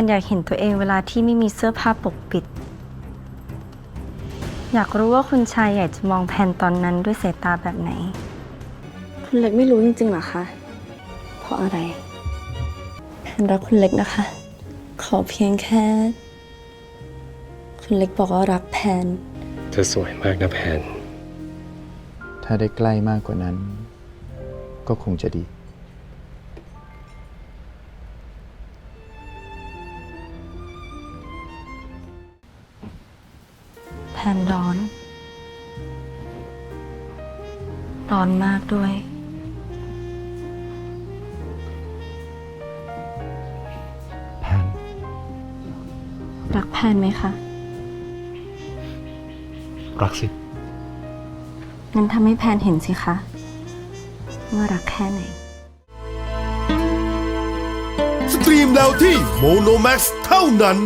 นอยากเห็นตัวเองเวลาที่ไม่มีเสื้อผ้าปกปิด อยากรู้ว่าคุณชายอยากจะมองแพนตอนนั้นด้วยสายตาแบบไหน คุณเล็กไม่รู้จริงๆเหรอคะ เพราะอะไรแพนรักคุณเล็กนะคะ ขอเพียงแค่ คุณเล็กบอกว่ารักแพน เธอสวยมากนะแพน ถ้าได้ใกล้มากกว่านั้น ก็คงจะดี นร้อน ร้อนมากด้วย แพนรักแพนไหมคะรักสิ งั้นทำให้แพนเห็นสิคะว่ารักแค่ไหน สตรีมแล้วที่โมโนแม x เท่านั้น